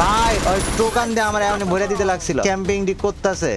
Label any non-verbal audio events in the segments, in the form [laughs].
ভাই ওই টোকান দিয়ে আমার এমন ভরে দিতে লাগছিল। ক্যাম্পিং ডি করতেছে।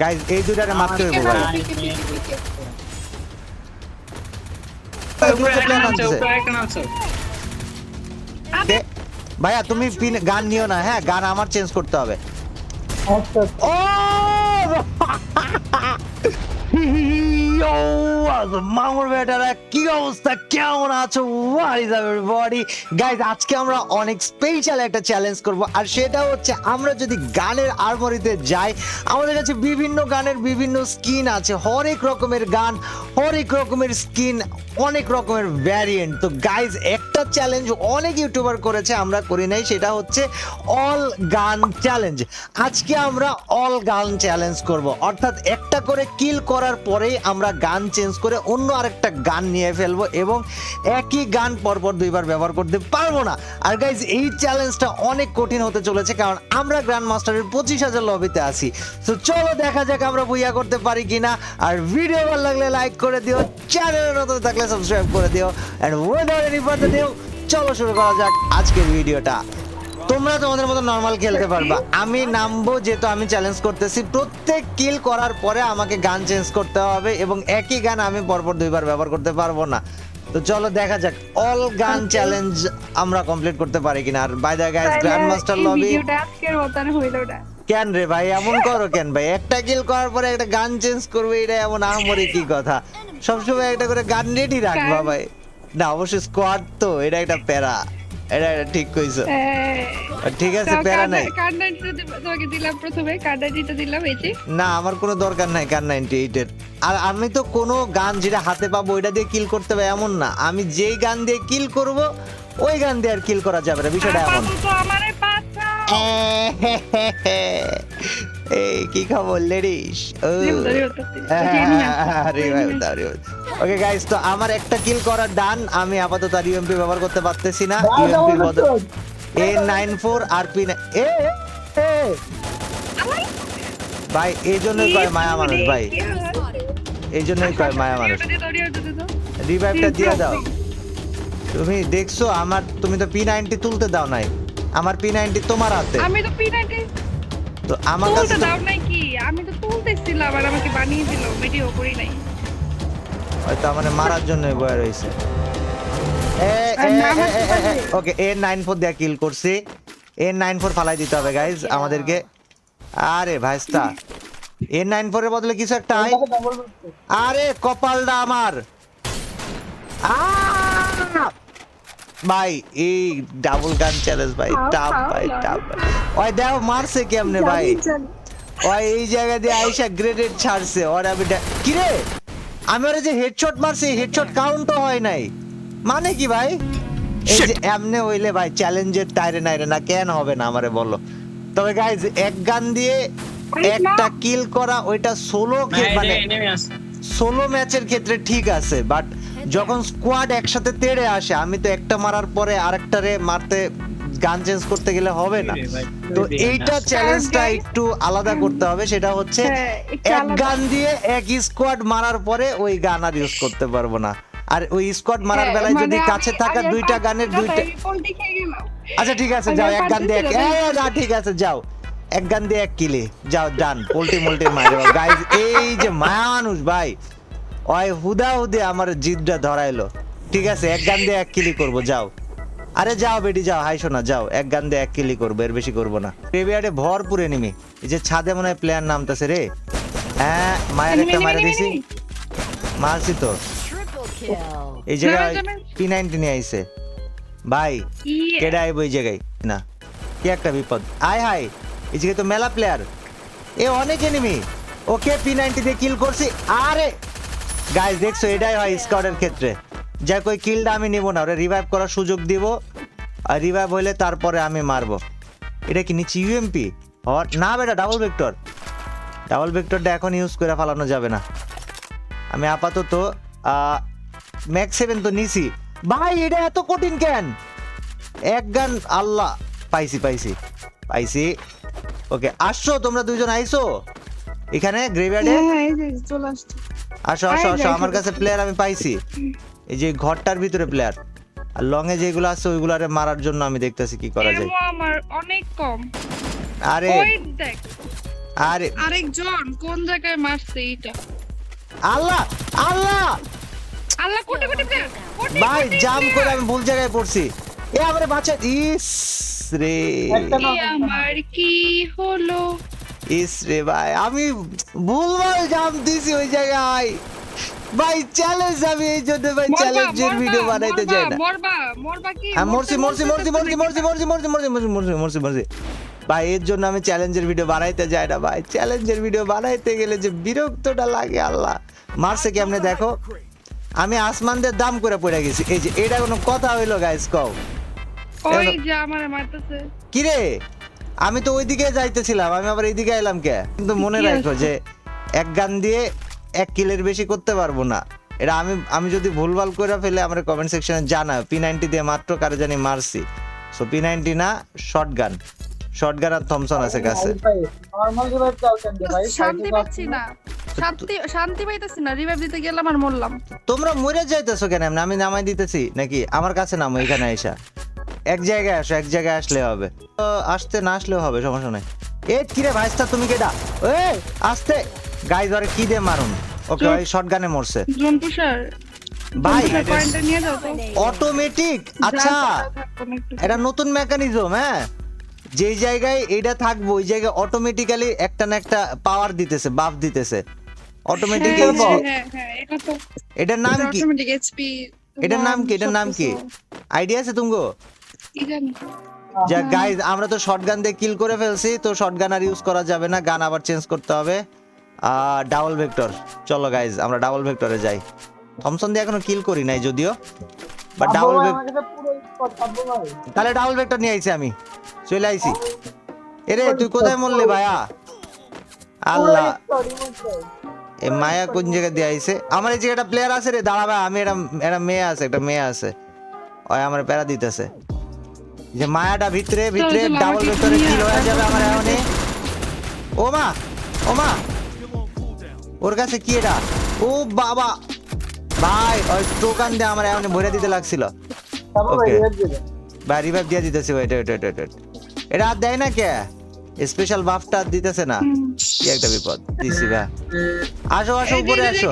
গাইজ এই দুটারে মারতে হইব ভাই। ভাইয়া তুমি পিন গান নিও না হ্যাঁ গান আমার চেঞ্জ করতে হবে। আচ্ছা [laughs] ও মামুর বেটারা কি অবস্থা? কেমন আছো? হোয়াট ইজ এভরিবডি গাইজ আজকে আমরা অনেক স্পেশাল একটা চ্যালেঞ্জ করব, আর সেটা হচ্ছে আমরা যদি গানের আরমরিতে যাই, আমাদের কাছে বিভিন্ন গানের বিভিন্ন স্কিন আছে, হরেক রকমের গান, হরেক রকমের স্কিন অনেক রকমের ভ্যারিয়েন্ট তো গাইজ একটা চ্যালেঞ্জ অনেক ইউটিউবার করেছে, আমরা করি নাই, সেটা হচ্ছে অল গান চ্যালেঞ্জ আজকে আমরা অল গান চ্যালেঞ্জ করব, অর্থাৎ একটা করে কিল করার পরেই আমরা গান চেঞ্জ করে। অন্য আরেকটা গান নিয়ে ফেলব এবং একই গান পরপর দুইবার ব্যবহার করতে পারব না। আর গাইজ এই চ্যালেঞ্জটা অনেক কঠিন হতে চলেছে কারণ আমরা গ্র্যান্ড মাস্টারের পঁচিশ হাজার লবিতে আছি। তো চলো দেখা যাক আমরা বুইয়া করতে পারি কিনা। আর ভিডিও ভালো লাগলে লাইক করে দিও চ্যানেলে নতুন থাকলে সাবস্ক্রাইব করে দিও। অ্যান্ড উইদাউট এনি দিও চলো শুরু করা যাক আজকের ভিডিওটা তোমরা তোমাদের মতো নর্মাল খেলতে পারবা। আমি নামবো যেহেতু আমি চ্যালেঞ্জ করতেছি। প্রত্যেক কিল করার পরে আমাকে গান চেঞ্জ করতে হবে এবং একই গান আমি পরপর দুইবার ব্যবহার করতে পারব না। তো চলো দেখা যাক অল গান চ্যালেঞ্জ আমরা কমপ্লিট করতে পারি কিনা। আর by the guys grand master lobby কেন রে ভাই? এমন করো কেন ভাই? একটা কিল করার পরে একটা গান চেঞ্জ করবে এটা এমন আহামরি কি কথা? সবসময় একটা করে গান রেডি রাখবা ভাই। না অবশ্যই স্কোয়াড তো এটা একটা প্যারা। এটা এটা ঠিক কইছো ঠিক আছে প্যারা নাই তোমাকে দিলাম প্রথমে দিলাম এই যে না আমার কোনো দরকার নাই কার নাইনটি এইটের আর আমি তো কোনো গান যেটা হাতে পাবো ওইটা দিয়ে কিল করতে হবে এমন না আমি যেই গান দিয়ে কিল করব ওই গান দিয়ে আর কিল করা যাবে না বিষয়টা এমন আমারে এই কি খবর লেডিস ও ওকে গাইস তো আমার একটা কিল করার ডান আমি আপাতত আর ইউএমপি ব্যবহার করতে পারতেছি না। ইউএমপি বদল। A nine four R P A A ভাই এই জন্যই কয় মায়া মানুষ ভাই। এই জন্যই কয় মায়া মানুষ। রিভাইভটা দিয়ে দাও। তুমি দেখছ আমার তুমি তো পি নাইনটি তুলতে দাও নাই। আমার পি নাইনটি তোমার হাতে। আমি তো পিনাটে তো আমার কাছে দাও নাই কি? আমি তো তুলতেছিলাম আর আমাকে বানিয়ে দিল ভিডিও করি নাই। হয়তো আমার মারার জন্য বয়ে রয়েছে? ওকে এ নাইন ফোর দিয়ে কিল করছি। এ নাইন ফোর ফালাই দিতে হবে গাইজ আমাদেরকে। আরে ভাইস্তা এ নাইন বদলে কিছু একটা আরে কপালটা আমার। ভাই এই ডাবল গান চ্যালেঞ্জ ভাই টাপ ভাই। টাপ ওই দেখো মারছে কেমনে ভাই? ওই এই জায়গা দিয়ে আইসা গ্রেডেড ছাড়ছে। ওর আমি ডা- কি রে আমি ওরে যে হেডশট মারছি হেডশট কাউন্টও হয় নাই। মানে কি ভাই? এই যে এমনে হইলে ভাই চ্যালেঞ্জের টাইরে নাইরে না কেন হবে না আমারে বলো? তবে গাইজ এক গান দিয়ে একটা কিল করা ওইটা সোলো হ্যাঁ, মানে সোলো ম্যাচের ক্ষেত্রে ঠিক আছে বাট যখন স্কোয়াড একসাথে তেড়ে আসে আমি তো একটা মারার পরে আরেকটারে মারতে গান চেঞ্জ করতে গেলে হবে না। তো এইটা চ্যালেঞ্জটা একটু আলাদা করতে হবে সেটা হচ্ছে হ্যাঁ, এক গান দিয়ে এক স্কোয়াড মারার পরে ওই গান আর ইউজ করতে পারব না। আর ওই স্কোয়াড মারার বেলায় মানে যদি কাছে থাকা দুইটা গানের দুইটা আচ্ছা ঠিক আছে যাও এক গান দিয়ে এক না, ঠিক আছে যাও। এক গান দিয়ে এক কিলে যাও ডান পোল্টি মোল্টি মারে গাইজ এই যে মায়া মানুষ ভাই। ওই হুদা হুদে আমার জিদটা ধরাইলো। ঠিক আছে এক গান দিয়ে এক কিলি করব যাও। আরে যাও বেটি যাও হাই শোনা যাও। এক গান দিয়ে এক কিলি করব এর বেশি করব না। গ্রেভিয়ার্ডে ভরপুর এনিমি এই যে ছাদে মনে হয় প্লেয়ার নামতেছে রে। হ্যাঁ মায়ের একটা মারে দিছি মারছি তো। এই জায়গায়। পি নাইনটি নিয়ে আইছে। ভাই কেডা আইব এই জায়গায়? না। কি একটা বিপদ। আয় হাই এই জায়গায় তো মেলা প্লেয়ার এ অনেক এনিমি ওকে পি নাইনটি দিয়ে কিল করছি। আরে! গাইস দেখছ এটাই হয় স্কোয়াডের ক্ষেত্রে। যা কই কিলটা আমি নিব না ওরে রিভাইভ করার সুযোগ দিব। আর রিভাইভ হইলে তারপরে আমি মারবো। এটা কি নিচ্ছি ইউএমপি না বেটা ডাবল ভেক্টর ডাবল ভেক্টরটা এখন ইউজ করে ফালানো যাবে না। আমি আপাতত ম্যাক্স সেভেন তো নিছি। ভাই এটা এত কঠিন কেন? এক গান আল্লাহ। পাইছি পাইছি পাইছি। ওকে আসছো তোমরা দুইজন আইছো? এখানে গ্রেভিয়ার্ডে হ্যাঁ, আসো আসো আসো আমার কাছে প্লেয়ার আমি পাইছি। এই যে ঘরটার ভিতরে প্লেয়ার আর লং এ যেগুলো আছে ওইগুলারে মারার জন্য আমি দেখতেছি কি করা যায়। আমার অনেক কম। আরে ওই দেখ। আরে আরেকজন কোন জায়গায় মারছে এইটা? আল্লাহ আল্লাহ! আল্লাহ কোটি কোটি কোটি ভাই জাম করে আমি ভুল জায়গায় পড়ছি। এ আমারে বাঁচা ইস রে। আমার কি হলো? ইস রে ভাই আমি ভুলভাল জাম দিছি ওই জায়গায়। ভাই চ্যালেঞ্জ আমি এই জন্য ভাই চ্যালেঞ্জের ভিডিও বানাইতে চাই না মরবা মরবা কি হ্যাঁ মরছি মরছি মরছি মরছি মরছি মরছি মরছি মরছি মরছি মরছি মরছি মরছি ভাই এর জন্য আমি চ্যালেঞ্জের ভিডিও বানাইতে যাই না ভাই চ্যালেঞ্জের ভিডিও বানাইতে গেলে যে বিরক্তটা লাগে আল্লাহ মারছে কেমনে দেখো আমি আসমানদের দাম করে পড়ে গেছি এই যে এটা কোনো কথা হইল গাইস কও ওই যে আমার মারতেছে কিরে আমি তো ওইদিকে যাইতেছিলাম আমি আবার এইদিকে এলাম কে কিন্তু মনে রাখো যে এক গান দিয়ে এক কিলের বেশি করতে পারব না। এটা আমি আমি যদি ভুলভাল করে ফেলে আমার কমেন্ট সেকশনে জানাও। পি নাইনটি দিয়ে মাত্র কারে জানি মারছি। সো পি নাইনটি না শর্ট গান শর্ট গান আর থমসন আছে কাছে। নর্মাল রিভাইভ চাও কেন ভাই শান্তি পাচ্ছি না। শান্তি শান্তি পাইতেছি না। রিভাইভ দিতে গেলাম আর মরলাম। তোমরা মরে যাইতেছো কেন? আমি নামাই দিতেছি নাকি? আমার কাছে নামো এখানে এসা এক জায়গায় আসো এক জায়গায় আসলে হবে। তো আসতে না আসলেও হবে সমস্যা নাই। এ কিরে ভাইস্তা তুমি কেডা? এ আসতে। গাই ধরে কি দিয়ে মারুন? ওকে। ওই শর্ট গানে মরছে। জন্তুষার ভাই পয়েন্টটা নিয়ে যাও তো। অটোমেটিক আচ্ছা যা, যা। এটা নতুন মেকানিজম হ্যাঁ? যেই জায়গায় এটা থাকবে ওই জায়গায় অটোমেটিক্যালি একটা না একটা পাওয়ার দিতেছে বাফ দিতেছে। অটোমেটিক হ্যাঁ, হ্যাঁ, হ্যাঁ, এটার নাম কি? এটার নাম কি? এটার নাম কি? আইডিয়া আছে তুমগো? যা গাইজ আমরা তো শটগান দিয়ে কিল করে ফেলছি তো শটগান আর ইউজ করা যাবে না গান আবার চেঞ্জ করতে হবে। ডাবল ভেক্টর চলো গাইজ আমরা ডাবল ভেক্টরে যাই। থমসন দিয়ে এখনও কিল করি নাই যদিও বাট ডাবল তাহলে ডাবল ভেক্টর নিয়ে আইছি আমি। চলে আইছি। এরে তুই কোথায় মরলি ভাইয়া? আল্লাহ। এ মায়া কোন জায়গা দিয়ে আইছে? আমার এই জায়গাটা প্লেয়ার আছে রে দাঁড়া ভাই আমি এটা একটা মেয়ে আছে একটা মেয়ে আছে। ওই আমার প্যারা দিতেছে। যে মায়াটা ভিতরে ভিতরে ডাবল ভেক্টরে কিল হয়ে যাবে আমার এখনই ও মা ও মা ওর কাছে কি এটা? ও বাবা! ভাই ওই টোকান দিয়ে আমার এমন ভরে দিতে লাগছিল। ভাই দিয়ে দিতেছি এটা আর দেয় না কে? স্পেশাল বাফটা দিতেছে না। কি একটা বিপদ। দিছি ভাই। আসো আসো উপরে আসো।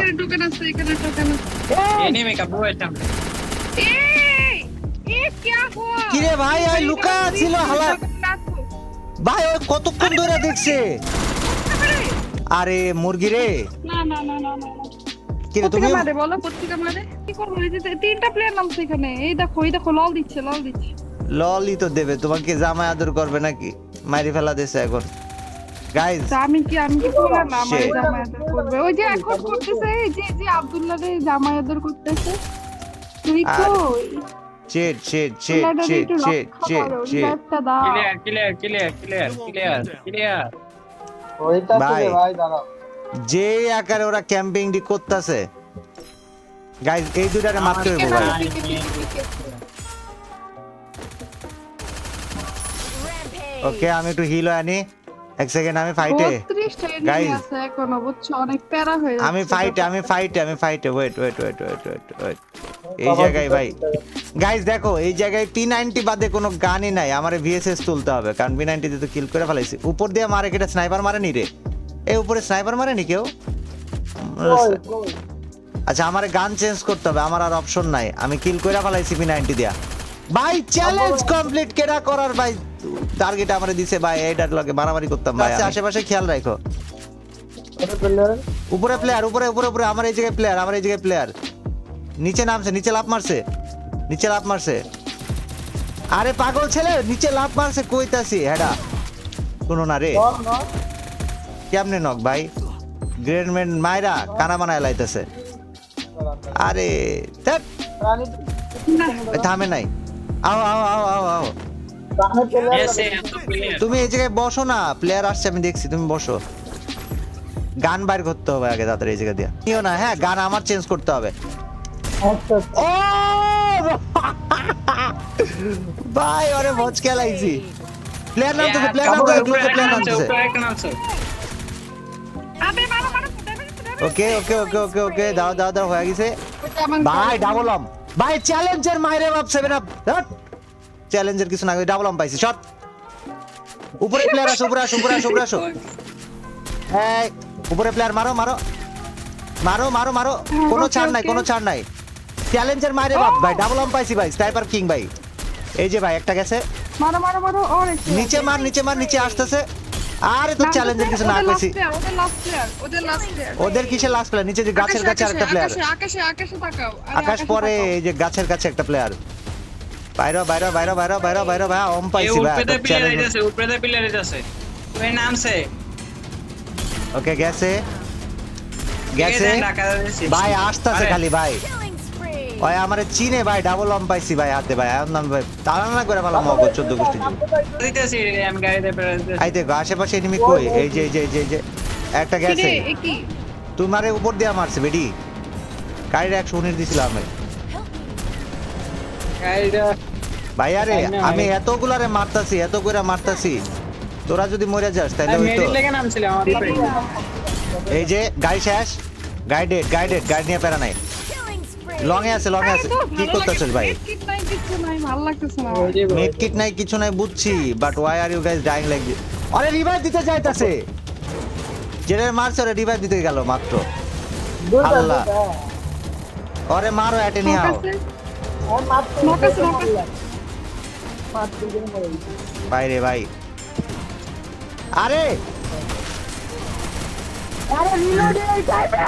কিরে ভাই ওই লুকা ছিল হালা ভাই ওই কতক্ষণ ধরে দেখছে? আরে মুরগি রে। না না না না তুমি মারে বলো পত্রিকা মারে। কি করব? এই যে তিনটা প্লেয়ার নামছে এখানে। এই দেখো এই দেখো লল দিচ্ছে লল দিচ্ছে। ললই তো দেবে তোমাকে জামাই আদর করবে নাকি? মারি ফেলা দিছে এখন। গাইজ আমি কি আমি কি বললাম না আমার Shit. জামায়াতের করবে? ওই যে এখন করতেছে যে যে আব্দুল্লাহ রে জামায়াতের করতেছে। তুই আর- চেট চেট চেট চেট চেট চেট চেট রিভাইভটা দাও। Clear clear clear clear clear clear ওইটা ভাই। ভাই দাঁড়াও। যে আকারে ওরা ক্যাম্পিং ডি করতেছে গাইজ এই দুটারে মারতে হইব ভাই। ওকে আমি একটু হিল আনি। এক সেকেন্ড আমি ফাইটে 32 টা enemy এখনও, বুঝছ? অনেক প্যারা হয়ে আমি ফাইটে আমি ফাইটে আমি ফাইটে wait wait wait wait wait wait এই জায়গায় ভাই। গাইজ দেখো এই জায়গায় পি নাইনটি বাদে কোনো গানই নাই। আমার ভিএসএস তুলতে হবে কারণ পি নাইনটিতে তো কিল করে ফেলাইছি। উপর দিয়ে মারে কেটে স্নাইপার মারেনি রে? এই উপরে স্নাইপার মারেনি কেউ? কই, কই? আচ্ছা আমার গান চেঞ্জ করতে হবে আমার আর অপশন নাই। আমি কিল করে ফেলাইছি পি নাইনটি দিয়া। ভাই চ্যালেঞ্জ কমপ্লিট কেডা করার ভাই? টার্গেট আমারে দিছে ভাই এইটার লগে মারামারি করতাম ভাই। আচ্ছা, আশেপাশে খেয়াল রাখো। উপরে প্লেয়ার উপরে উপরে উপরে আমার এই জায়গায় প্লেয়ার আমার এই জায়গায় প্লেয়ার নিচে নামছে নিচে লাফ মারছে। নিচে লাভ মারছে। আরে পাগল ছেলে নিচে লাভ মারছে কইতাছি হেডা। শুনো না রে। কেমনে নক ভাই? গ্রেনমেন মাইরা কানা মানায় লাইতেছে। আরে থামে নাই। আও আও আও আও আও। তুমি এই জায়গায় বসো না প্লেয়ার আসছে আমি দেখছি তুমি বসো। গান বাইর করতে হবে আগে তাড়াতাড়ি এই জায়গা দিয়ে। নিও না হ্যাঁ গান আমার চেঞ্জ করতে হবে। ও! ভাই ওরে ভোজ খেলাইছি। প্লেয়ার প্লেয়ার নামতেছে ক্লোজে প্লেয়ার আবে, মারো, মারো, ফুটাবে, ফুটাবে। ওকে ওকে ওকে ওকে ওকে দাও দাও দাও হয়ে গেছে। ভাই ডাবল অম ভাই চ্যালেঞ্জের মাইরে বাপ সেভেন আপ চ্যালেঞ্জের কিছু না ডাবল আম পাইছি শট উপরে প্লেয়ার আসো উপরে আসো উপরে আসো উপরে আসো। এই উপরে প্লেয়ার মারো মারো। মারো মারো মারো। কোনো ছাড় নাই কোনো ছাড় নাই। চ্যালেঞ্জের মাইরে বাপ ভাই ডাবল আম পাইছি ভাই স্নাইপার কিং ভাই। এই যে ভাই একটা গেছে। মারো মারো মারো ওর নিচে মার নিচে মার নিচে আসতেছে। আরে তো চ্যালেঞ্জের কিছু না কইছি। ওদের লাস্ট প্লেয়ার ওদের লাস্ট প্লেয়ার ওদের কিসের লাস্ট প্লেয়ার নিচে যে গাছের কাছে আরেকটা প্লেয়ার আকাশে আকাশে আকাশে তাকাও। আকাশ পরে এই যে গাছের কাছে একটা প্লেয়ার বাইরে বাইরে বাইরে বাইরে বাইরে বাইরে ভাই অম পাইছি ভাই উপরে প্লেয়ার আইতাছে উপরে প্লেয়ার আইতাছে। ওই নামছে। ওকে গেছে। গেছে। ভাই আসতেছে খালি ভাই। ওই আমারে চিনে ভাই ডাবল পাইছি ভাই হাতে ভাই। নাম ভাই তারা না করে ভালো মগ 14 গোষ্ঠী দিতেছি আমি গাড়িতে আই দেখো আশেপাশে এনিমি কই? এই যে এই যে এই যে যে একটা গেছে। তোমারে উপর দিয়ে মারছে বেডি। গাড়ির একশো উনিশ দিছিলাম আমি। ভাই আরে আমি এতগুলারে মারতাছি এত করে মারতাছি। তোরা যদি মরে যাস তাহলে ওই তো এই যে গাড়ি শেষ। গাইডেড গাইডেড গাড়ি নিয়ে প্যারা নাই. লং এ আছে লং এ আছে কি করতেছিস ভাই? Med kit নাই কিছু নাই ভালো লাগতেছে না। ওই যে মিড কিট নাই কিছু নাই বুঝছি but why are you guys dying like আরে রিভাইভ দিতে যাইতাছে যেটা মারছে ওরে রিভাইভ দিতে গেল মাত্র। আল্লাহ। ওরে মারো এটে নিয়ে আও আর দিছি। বাইরে ভাই আরে! আরে রিলোড এই টাইমে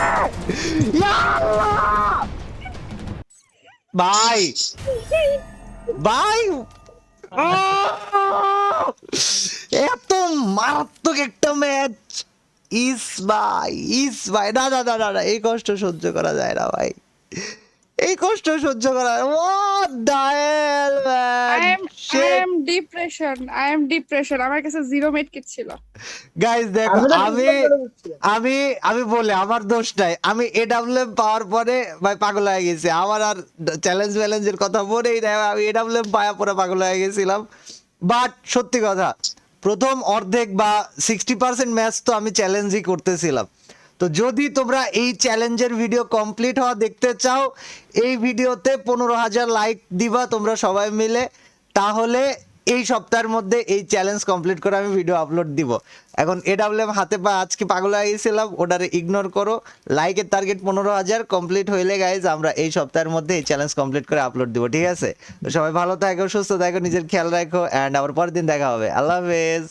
[laughs] ইয়া আল্লাহ! ভাই ভাই! এত মারাত্মক একটা ম্যাচ ইস ভাই ইস ভাই। না না না না, এই কষ্ট সহ্য করা যায় না ভাই। এই কষ্ট সহ্য করা what the hell I man am I shit. Am depression I am depression আমার কাছে জিরো মেড কিট ছিল। গাইস দেখো আমি আমি। আমি বলে আমার দোষ নাই। আমি এডাব্লিউএম পাওয়ার পরে ভাই পাগল হয়ে গেছি। আমার আর চ্যালেঞ্জ চ্যালেঞ্জের কথা মনেই নাই। আমি এডাব্লিউএম পাওয়ার পরে পাগল হয়ে গেছিলাম। বাট সত্যি কথা প্রথম অর্ধেক বা সিক্সটি পার্সেন্ট ম্যাচ তো আমি চ্যালেঞ্জই করতেছিলাম। তো যদি তোমরা এই চ্যালেঞ্জের ভিডিও কমপ্লিট হওয়া দেখতে চাও, এই ভিডিওতে পনেরো হাজার লাইক দিবা তোমরা সবাই মিলে। তাহলে এই সপ্তাহের মধ্যে এই চ্যালেঞ্জ কমপ্লিট করে আমি ভিডিও আপলোড দিব। এখন এ এডাব্লিউএম হাতে পা, আজকে পাগল হয়ে গেছিলাম, ওটারে ইগনোর করো। লাইকের টার্গেট পনেরো হাজার কমপ্লিট হইলে গাইজ আমরা এই সপ্তাহের মধ্যে এই চ্যালেঞ্জ কমপ্লিট করে আপলোড দিব, ঠিক আছে? তো সবাই ভালো থাকো, সুস্থ থাকো, নিজের খেয়াল রাখো অ্যান্ড আবার পরের দিন দেখা হবে। আল্লাহ হাফেজ।